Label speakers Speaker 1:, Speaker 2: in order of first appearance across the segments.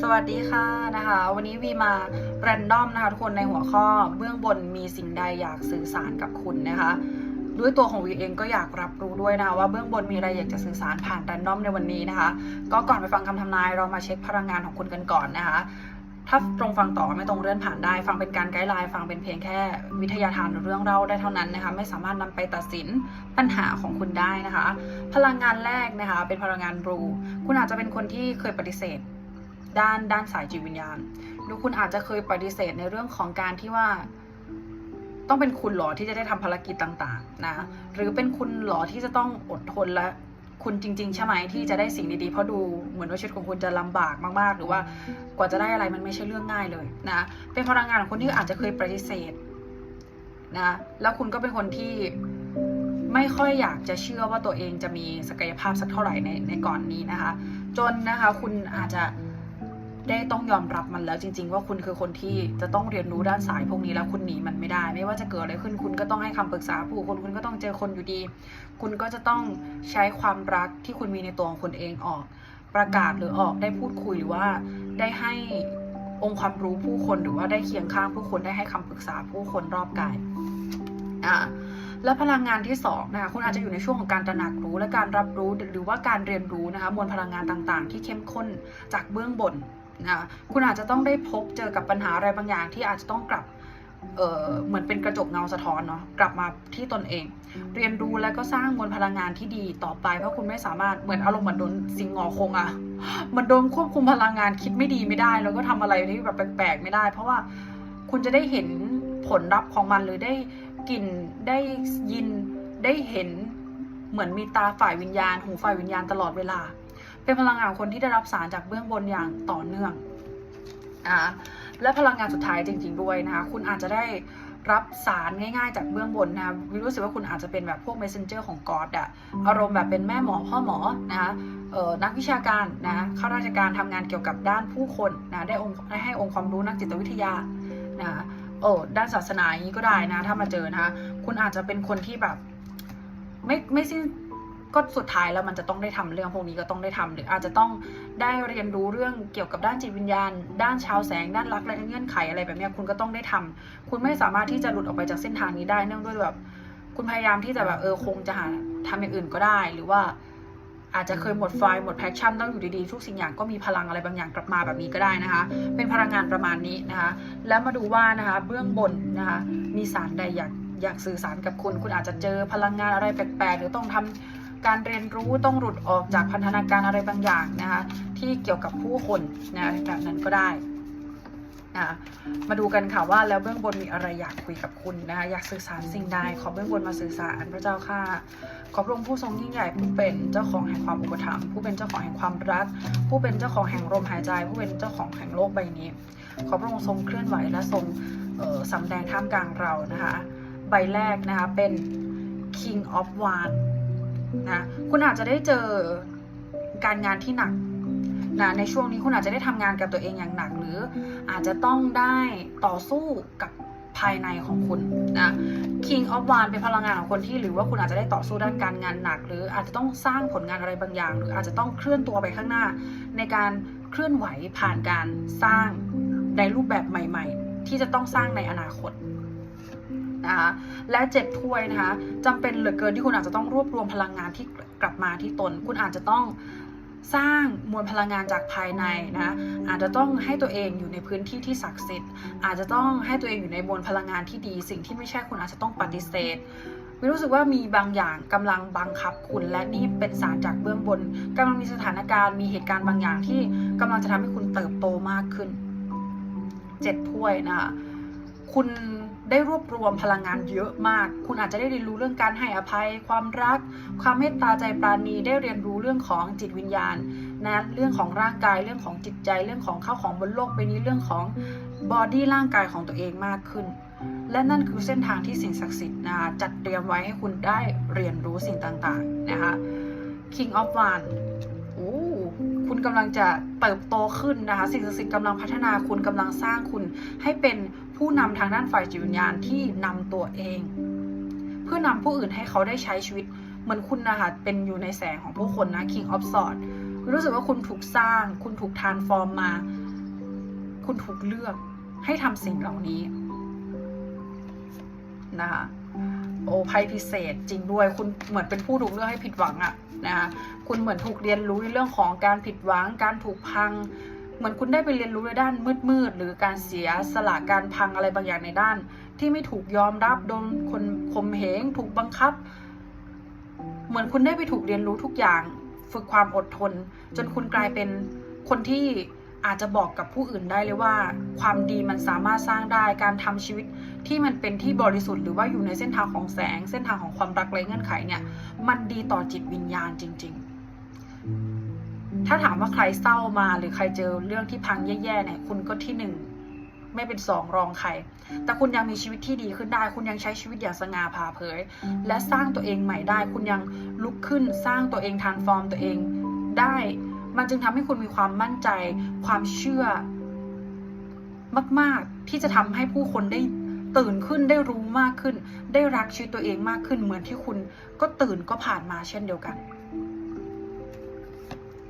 Speaker 1: สวัสดีค่ะนะคะ วันนี้วีมาแรนดอมนะคะทุกคนในหัวข้อเบื้องบนมีสิ่งใดอยากสื่อสารกับคุณนะคะ ด้วยตัวของวีเองก็อยากรับรู้ด้วยนะคะว่าเบื้องบนมีอะไรอยากจะสื่อสารผ่านแรนดอมในวันนี้นะคะ ก็ก่อนไปฟังคำทำนายเรามาเช็คพลังงานของคุณกันก่อนนะคะ ถ้าตรงฟังต่อไม่ตรงเลื่อนผ่านได้ ฟังเป็นการไกด์ไลน์ฟังเป็นเพียงแค่วิทยาทานหรือเรื่องเล่าได้เท่านั้นนะคะไม่สามารถนำไปตัดสินปัญหาของคุณได้นะคะ พลังงานแรกนะคะ เป็นพลังงานรูคุณอาจจะเป็นคนที่เคยปฏิเสธ ด้านด้านสายจิตวิญญาณหรือคุณอาจจะเคยปฏิเสธในเรื่องของการที่ว่า ต้องเป็นคุณหรอที่จะได้ทำภารกิจต่าง ๆ นะ หรือเป็นคุณหรอที่จะต้องอดทนและคุณจริง ๆ ใช่ไหมที่จะได้สิ่งดีๆ เพราะดูเหมือนว่าชีวิตของคุณจะลำบากมากๆ หรือว่ากว่าจะได้อะไรมันไม่ใช่เรื่องง่ายเลยนะ เป็นพลังงานของคนที่อาจจะเคยปฏิเสธนะ แล้วคุณก็เป็นคนที่ไม่ค่อยอยากจะเชื่อว่าตัวเองจะมีศักยภาพสักเท่าไหร่ในในก่อนนี้นะคะ จนนะคะคุณอาจจะ ได้ต้องยอมรับมันแล้วจริง ๆ ว่าคุณคือคนที่จะต้องเรียนรู้ด้านสายพวกนี้แล้วคุณหนีมันไม่ได้ ไม่ว่าจะเกิดอะไรขึ้นคุณก็ต้องให้คำปรึกษาผู้คนคุณก็ต้องเจอคนอยู่ดี คุณก็จะต้องใช้ความรักที่คุณมีในตัวของคุณเองออก ประกาศหรือออกได้พูดคุยหรือว่าได้ให้องค์ความรู้ผู้คนหรือว่าได้เคียงข้างผู้คนได้ให้คำปรึกษาผู้คนรอบกายอ่าแล้วพลังงานที่สองนะคะคุณอาจจะอยู่ในช่วงของการตระหนักรู้และการรับรู้หรือว่าการเรียนรู้นะคะมวลพลังงานต่างๆ ที่เข้มข้นจากเบื้องบน นะคุณอาจจะต้องได้พบเจอกับปัญหาอะไรบางอย่างที่อาจจะต้องกลับเออเหมือนเป็นกระจกเงาสะท้อนเนาะกลับมาที่ตนเอง เรียนรู้แล้วก็สร้างมวลพลังงานที่ดีต่อไป เพราะคุณไม่สามารถเหมือนอารมณ์เหมือนโดนสิงงอคงอะมันโดนควบคุมพลังงานคิดไม่ดีไม่ได้ แล้วก็ทำอะไรที่แบบแปลกๆไม่ได้ เพราะว่าคุณจะได้เห็นผลลัพธ์ของมันหรือได้กลิ่นได้ยินได้เห็นเหมือนมีตาฝ่ายวิญญาณ หูฝ่ายวิญญาณตลอดเวลา เป็นพลังงานคนที่ได้รับสารจากเบื้องบนอย่างต่อเนื่องอ่าและพลังงานสุดท้ายจริง ๆ ด้วยนะคะ คุณอาจจะได้รับสารง่ายๆจากเบื้องบนนะคะวิรู้สึกว่าคุณอาจจะเป็นแบบพวก messenger ของ God อะอารมณ์แบบเป็นแม่หมอพ่อหมอนะคะเออนักวิชาการนะข้าราชการทำงานเกี่ยวกับด้านผู้คนนะได้องค์ได้ให้องค์ความรู้นักจิตวิทยานะคะเออด้านศาสนาอย่างนี้ก็ได้นะ ถ้ามาเจอนะคะคุณอาจจะเป็นคนที่แบบไม่ไม่สิ้น ก็สุดท้ายแล้วมันจะต้องได้ทำเรื่องพวกนี้ก็ต้องได้ทำหรืออาจจะต้องได้เรียนรู้เรื่องเกี่ยวกับด้านจิตวิญญาณ ด้านชาวแสง ด้านรักและเงื่อนไขอะไรแบบนี้คุณก็ต้องได้ทำคุณไม่สามารถที่จะหลุดออกไปจากเส้นทางนี้ได้เนื่องด้วยแบบคุณพยายามที่จะแบบเออคงจะหาทำอย่างอื่นก็ได้ หรือว่า อาจจะเคยหมดไฟหมดแพชชั่นต้องอยู่ดีๆทุกสิ่งอย่างก็มีพลังอะไรบางอย่างกลับมาแบบนี้ก็ได้นะคะ เป็นพลังงานประมาณนี้นะคะ แล้วมาดูว่านะคะเบื้องบนนะคะมีสารใดอยากอยากสื่อสารกับคุณ คุณอาจจะเจอพลังงานอะไรแปลกๆ หรือต้องทำ การเรียนรู้ต้องหลุดออกจากพันธนาการอะไรบางอย่างนะคะที่เกี่ยวกับผู้คนนะแบบนั้นก็ได้นะมาดูกันค่ะว่าแล้วเบื้องบนมีอะไรอยากคุยกับคุณนะคะอยากสื่อสารสิ่งใดขอเบื้องบนมาสื่อสารพระเจ้าค่ะ ขอพระองค์ผู้ทรงยิ่งใหญ่ผู้เป็นเจ้าของแห่งความอุปถัมภ์ผู้เป็นเจ้าของแห่งความรัก ผู้เป็นเจ้าของแห่งลมหายใจ ผู้เป็นเจ้าของแห่งโลกใบนี้ ขอพระองค์ทรงเคลื่อนไหวและทรงสำแดงท่ามกลางเรานะคะใบแรกนะคะเป็น King of Wands นะคุณอาจจะได้เจอการงานที่หนักนะในช่วงนี้คุณอาจจะได้ทำงานกับตัวเองอย่างหนัก หรืออาจจะต้องได้ต่อสู้กับภายในของคุณนะ King of Wands เป็นพลังงานของคนที่หรือว่าคุณอาจจะได้ต่อสู้ด้านการงานหนัก หรืออาจจะต้องสร้างผลงานอะไรบางอย่าง หรืออาจจะต้องเคลื่อนตัวไปข้างหน้า ในการเคลื่อนไหวผ่านการสร้างในรูปแบบใหม่ ๆ ที่จะต้องสร้างในอนาคต นะคะและเจ็ดถ้วยนะคะจำเป็นเหลือเกินที่คุณอาจจะต้องรวบรวมพลังงานที่กลับมาที่ตน คุณอาจจะต้องสร้างมวลพลังงานจากภายในนะอาจจะต้องให้ตัวเองอยู่ในพื้นที่ที่ศักดิ์สิทธิ์ อาจจะต้องให้ตัวเองอยู่ในมวลพลังงานที่ดี สิ่งที่ไม่ใช่คุณอาจจะต้องปฏิเสธวิรู้สึกว่ามีบางอย่างกำลังบังคับคุณ และนี่เป็นสารจากเบื้องบนกำลังมีสถานการณ์มีเหตุการณ์บางอย่างที่กำลังจะทำให้คุณเติบโตมากขึ้นเจ็ดถ้วยนะคะคุณ ได้รวบรวมพลังงานเยอะมาก คุณอาจจะได้เรียนรู้เรื่องการให้อภัย ความรัก ความเมตตาใจปราณี ได้เรียนรู้เรื่องของจิตวิญญาณนะเรื่องของร่างกาย เรื่องของจิตใจ เรื่องของข้าวของบนโลกใบนี้ เรื่องของบอดี้ร่างกายของตัวเองมากขึ้น และนั่นคือเส้นทางที่สิ่งศักดิ์สิทธิ์นะคะจัดเตรียมไว้ให้คุณได้เรียนรู้สิ่งต่างๆนะคะ King of Wands โอ้คุณกำลังจะเติบโตขึ้นนะคะ สิ่งศักดิ์สิทธิ์กำลังพัฒนาคุณกำลังสร้างคุณให้เป็น ผู้นำทางด้านฝ่ายจิตวิญญาณที่นำตัวเอง เพื่อนำผู้อื่นให้เขาได้ใช้ชีวิตเหมือนคุณนะคะเป็นอยู่ในแสงของผู้คนนะ King of Swords รู้สึกว่าคุณถูกสร้าง คุณถูกทานฟอร์มมา คุณถูกเลือกให้ทำสิ่งเหล่านี้นะคะโอ้ไพ่พิเศษจริงด้วย คุณเหมือนเป็นผู้ถูกเลือกให้ผิดหวังอะนะคะคุณเหมือนถูกเรียนรู้ในเรื่องของการผิดหวัง การถูกพัง เหมือนคุณได้ไปเรียนรู้ในด้านมืดๆ หรือการเสียสละการพังอะไรบางอย่างในด้าน ที่ไม่ถูกยอมรับโดนคนข่มเหงถูกบังคับ เหมือนคุณได้ไปถูกเรียนรู้ทุกอย่าง ฝึกความอดทน จนคุณกลายเป็นคนที่อาจจะบอกกับผู้อื่นได้เลยว่า ความดีมันสามารถสร้างได้การทำชีวิตที่มันเป็นที่บริสุทธิ์ หรือว่าอยู่ในเส้นทางของแสง เส้นทางของความรักไร้เงื่อนไขเนี่ย มันดีต่อจิตวิญญาณจริง ๆ ถ้าถามว่าใครเศร้ามาหรือใครเจอเรื่องที่พังแย่ๆเนี่ยคุณก็ที่หนึ่งไม่เป็นสองรองใคร แต่คุณยังมีชีวิตที่ดีขึ้นได้ คุณยังใช้ชีวิตอย่างสง่าผ่าเผย และสร้างตัวเองใหม่ได้ คุณยังลุกขึ้นสร้างตัวเองทานฟอร์มตัวเองได้ มันจึงทำให้คุณมีความมั่นใจ ความเชื่อ มาก ๆ ที่จะทำให้ผู้คนได้ตื่นขึ้นได้รู้มากขึ้น ได้รักชีวิตตัวเองมากขึ้น เหมือนที่คุณก็ตื่นก็ผ่านมาเช่นเดียวกัน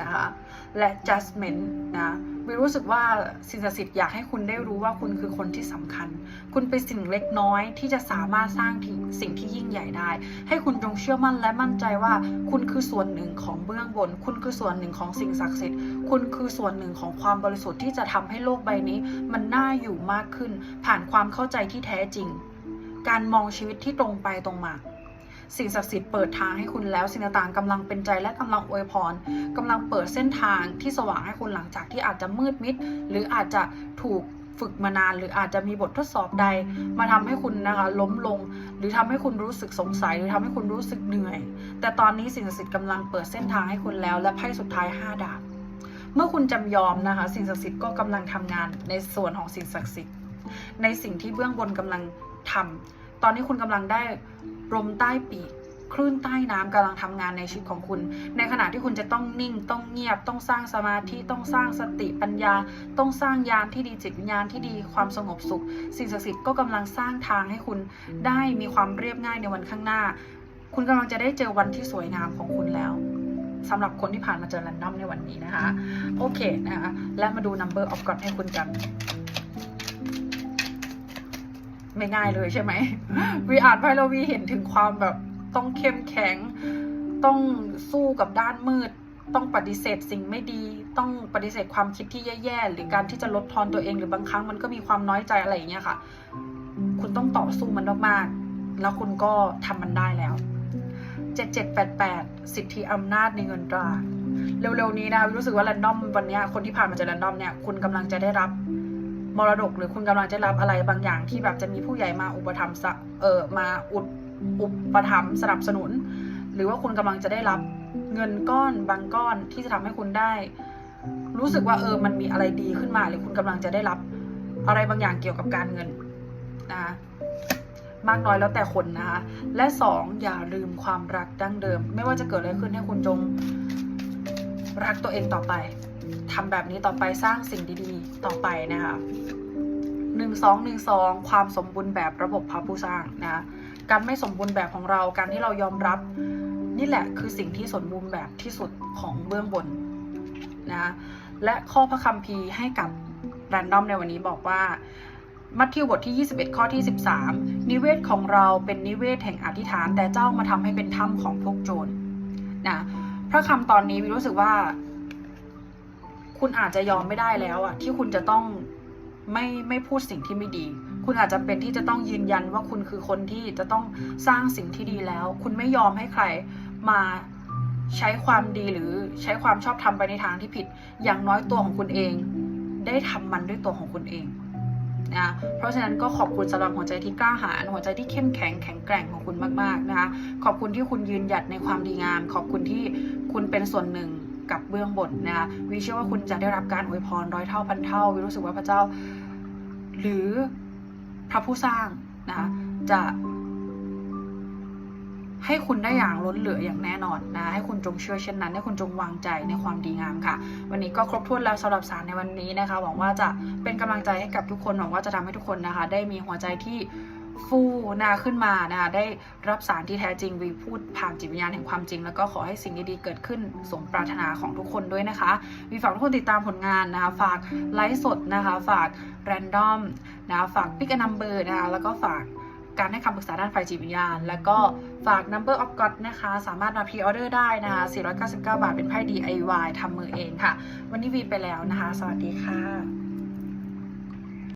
Speaker 1: นะคะและ judgment นะวิรู้สึกว่าสิ่งศักดิ์สิทธิ์อยากให้คุณได้รู้ว่าคุณคือคนที่สำคัญ คุณเป็นสิ่งเล็กน้อยที่จะสามารถสร้างสิ่งที่ยิ่งใหญ่ได้ ให้คุณจงเชื่อมั่นและมั่นใจว่า คุณคือส่วนหนึ่งของเบื้องบน คุณคือส่วนหนึ่งของสิ่งศักดิ์สิทธิ์ คุณคือส่วนหนึ่งของความบริสุทธิ์ที่จะทำให้โลกใบนี้ มันน่าอยู่มากขึ้น ผ่านความเข้าใจที่แท้จริง การมองชีวิตที่ตรงไปตรงมา สิ่งศักดิ์สิทธิ์เปิดทางให้คุณแล้วสิ่งต่างๆกำลังเป็นใจและกำลังอวยพรกำลังเปิดเส้นทางที่สว่างให้คุณหลังจากที่อาจจะมืดมิด หรืออาจจะถูกฝึกมานาน หรืออาจจะมีบททดสอบใด มาทำให้คุณนะคะล้มลง หรือทำให้คุณรู้สึกสงสัย หรือทำให้คุณรู้สึกเหนื่อย แต่ตอนนี้สิ่งศักดิ์สิทธิ์กำลังเปิดเส้นทางให้คุณแล้ว และไพ่สุดท้าย 5 ดาบเมื่อคุณจำยอมนะคะ สิ่งศักดิ์สิทธิ์ก็กำลังทำงานในส่วนของสิ่งศักดิ์สิทธิ์ในสิ่งที่เบื้องบนกำลังทำ ตอนนี้คุณกำลังได้ลมใต้ปีกคลื่นใต้น้ำกำลังทำงานในชีวิตของคุณ ในขณะที่คุณจะต้องนิ่งต้องเงียบ ต้องสร้างสมาธิต้องสร้างสติปัญญา ต้องสร้างยานที่ดีจิตวิญญาณที่ดีความสงบสุข สิ่งศักดิ์สิทธิ์ก็กำลังสร้างทางให้คุณได้มีความเรียบง่ายในวันข้างหน้า คุณกำลังจะได้เจอวันที่สวยงามของคุณแล้วสำหรับคนที่ผ่านมาเจอแรนดอมในวันนี้นะคะ โอเคนะคะและมาดู number of God ให้คุณกัน ไม่ง่ายเลยใช่ไหมวีอ่านไพ่แล้ววีเห็นถึงความแบบต้องเข้มแข็ง ต้องสู้กับด้านมืด ต้องปฏิเสธสิ่งไม่ดี ต้องปฏิเสธความคิดที่แย่ๆ หรือการที่จะลดทอนตัวเองหรือบางครั้งมันก็มีความน้อยใจอะไรอย่างเงี้ยค่ะ คุณต้องต่อสู้มันมากๆ แล้วคุณก็ทำมันได้แล้ว 7788 สิทธิอำนาจในเงินตรา เร็วๆนี้นะรู้สึกว่าแรนดอมวันเนี้ยคนที่ผ่านมาจากแรนดอมเนี่ยคุณกำลังจะได้รับ มรดก หรือคุณกำลังจะรับอะไรบางอย่างที่แบบจะมีผู้ใหญ่มาอุปถัมภ์เออมาอุดอุปถัมภ์สนับสนุน หรือว่าคุณกำลังจะได้รับเงินก้อนบางก้อนที่จะทำให้คุณได้ รู้สึกว่าเออมันมีอะไรดีขึ้นมา หรือคุณกำลังจะได้รับอะไรบางอย่างเกี่ยวกับการเงินนะคะมากน้อยแล้วแต่คนนะคะและสองอย่าลืมความรักดั้งเดิม ไม่ว่าจะเกิดอะไรขึ้นให้คุณจงรักตัวเองต่อไปทำแบบนี้ต่อไปสร้างสิ่งดีๆ ต่อไปนะคะ หนึ่งสองหนึ่งสองความสมบูรณ์แบบระบบพระผู้สร้างนะการไม่สมบูรณ์แบบของเราการที่เรายอมรับ นี่แหละคือสิ่งที่สมบูรณ์แบบที่สุดของเบื้องบนนะและข้อพระคัมภีร์ให้กับแรนดอมในวันนี้บอกว่ามัทธิวบทที่ 21 ข้อที่ 13 นิเวศของเราเป็นนิเวศแห่งอธิษฐาน แต่เจ้ามาทำให้เป็นถ้ำของพวกโจรนะพระคำตอนนี้วิรู้สึกว่า คุณอาจจะยอมไม่ได้แล้วอะที่คุณจะต้อง ไม่ไม่พูดสิ่งที่ไม่ดี คุณอาจจะเป็นที่จะต้องยืนยันว่าคุณคือคนที่จะต้องสร้างสิ่งที่ดีแล้ว คุณไม่ยอมให้ใครมาใช้ความดีหรือใช้ความชอบธรรมไปในทางที่ผิด อย่างน้อยตัวของคุณเอง ได้ทำมันด้วยตัวของคุณเองนะเพราะฉะนั้นก็ขอบคุณสำหรับหัวใจที่กล้าหาญหัวใจที่เข้มแข็งแข็งแกร่งของคุณมากๆนะคะขอบคุณที่คุณยืนหยัดในความดีงาม ขอบคุณที่คุณเป็นส่วนหนึ่งกับเบื้องบนนะคะวิเชื่อว่าคุณจะได้รับการอวยพรร้อยเท่าพันเท่าวิรู้สึกว่าพระเจ้า หรือพระผู้สร้างนะคะจะให้คุณได้อย่างล้นเหลืออย่างแน่นอนนะให้คุณจงเชื่อเช่นนั้น ให้คุณจงวางใจในความดีงามค่ะ วันนี้ก็ครบถ้วนแล้วสำหรับสารในวันนี้นะคะ หวังว่าจะเป็นกำลังใจให้กับทุกคนหวังว่าจะทำให้ทุกคนนะคะ ได้มีหัวใจที่ ฟูนะขึ้นมานะคะได้รับสารที่แท้จริงวีพูดผ่านจิตวิญญาณแห่งความจริง แล้วก็ขอให้สิ่งดีๆเกิดขึ้นสมปรารถนาของทุกคนด้วยนะคะวีฝากทุกคนติดตามผลงานนะคะ ฝากไลฟ์สดนะคะ ฝากแรนดอมนะคะฝากพิกนัมเบอร์นะคะแล้วก็ฝากการให้คำปรึกษาด้านไฟจิตวิญญาณ แล้วก็ฝาก Number of God นะคะ สามารถมาพรีออเดอร์ได้นะคะ 499 บาทเป็นไพ่ DIY ทำมือเองค่ะ วันนี้วีไปแล้วนะคะ สวัสดีค่ะ